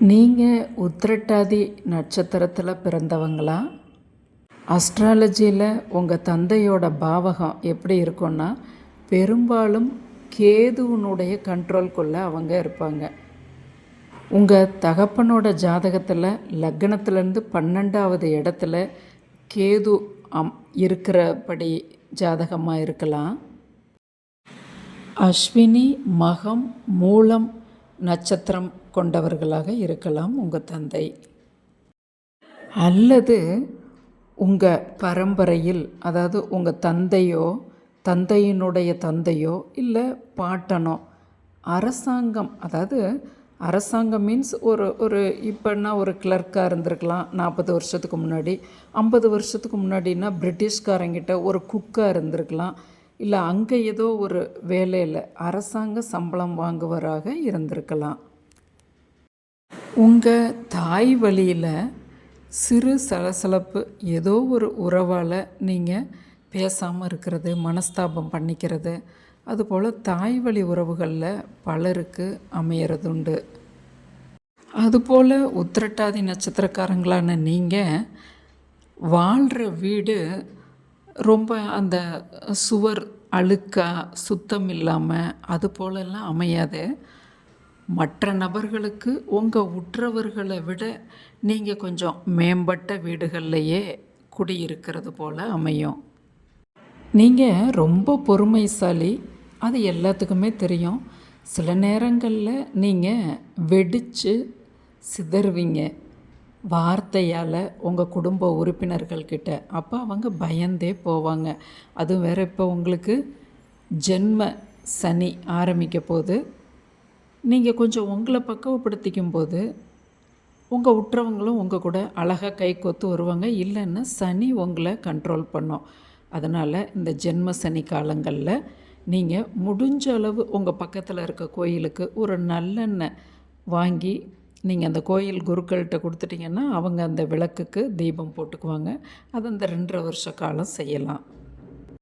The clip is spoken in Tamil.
நீங்கள் உத்திரட்டாதி நட்சத்திரத்தில் பிறந்தவங்களா? அஸ்ட்ராலஜியில் உங்கள் தந்தையோட பாவகம் எப்படி இருக்கும்னா பெரும்பாலும் கேதுவனுடைய கண்ட்ரோல்குள்ளே அவங்க இருப்பாங்க. உங்கள் தகப்பனோட ஜாதகத்தில் லக்னத்துலேருந்து பன்னெண்டாவது இடத்துல கேது அம் இருக்கிறபடி ஜாதகமாக இருக்கலாம். அஸ்வினி மகம் மூலம் நட்சத்திரம் கொண்டவர்களாக இருக்கலாம் உங்கள் தந்தை. அல்லது உங்கள் பரம்பரையில் அதாவது உங்கள் தந்தையோ தந்தையினுடைய தந்தையோ இல்லை பாட்டனோ அரசாங்கம் அதாவது அரசாங்கம் மீன்ஸ் ஒரு ஒரு இப்போன்னா ஒரு கிளர்க்காக இருந்திருக்கலாம் நாற்பது வருஷத்துக்கு முன்னாடி ஐம்பது வருஷத்துக்கு முன்னாடின்னா பிரிட்டிஷ்காரங்கிட்ட ஒரு குக்காக இருந்திருக்கலாம் இல்லை அங்கே ஏதோ ஒரு வேலையில் அரசாங்க சம்பளம் வாங்குவராக இருந்திருக்கலாம். உங்கள் தாய் வழியில் சிறு சலசலப்பு ஏதோ ஒரு உறவால் நீங்கள் பேசாமல் இருக்கிறது மனஸ்தாபம் பண்ணிக்கிறது அதுபோல் தாய் வழி உறவுகளில் பலருக்கு அமையறதுண்டு. அதுபோல் உத்திரட்டாதி நட்சத்திரக்காரங்களான நீங்கள் வாழ்கிற வீடு ரொம்ப அந்த சுவர் அழுக்கா சுத்தம் இல்லாமல் அது போலெல்லாம் அமையாது. மற்ற நபர்களுக்கு உங்கள் உற்றவர்களை விட நீங்கள் கொஞ்சம் மேம்பட்ட வீடுகள்லையே குடியிருக்கிறது போல் அமையும். நீங்கள் ரொம்ப பொறுமைசாலி அது எல்லாத்துக்குமே தெரியும். சில நேரங்களில் நீங்கள் வெடித்து சிதறுவீங்க. வார்த்தையால் உங்கள் குடும்ப உறுப்பினர்கள்கிட்ட அப்போ அவங்க பயந்தே போவாங்க. அதுவும் வேறு இப்போ உங்களுக்கு ஜென்ம சனி ஆரம்பிக்க போது நீங்கள் கொஞ்சம் உங்களை பக்குவப்படுத்திக்கும் போது உங்கள் உற்றவங்களும் உங்கள் கூட அழகாக கை கொத்து வருவாங்க. இல்லைன்னா சனி உங்களை கண்ட்ரோல் பண்ணும். அதனால் இந்த ஜென்ம சனி காலங்களில் நீங்கள் முடிஞ்ச அளவு உங்கள் பக்கத்தில் இருக்க கோயிலுக்கு ஒரு நல்லெண்ணெய் வாங்கி நீங்கள் அந்த கோயில் குருக்கள்கிட்ட கொடுத்துட்டிங்கன்னா அவங்க அந்த விளக்குக்கு தீபம் போட்டுக்குவாங்க. அது அந்த ரெண்டரை வருஷ காலம் செய்யலாம்.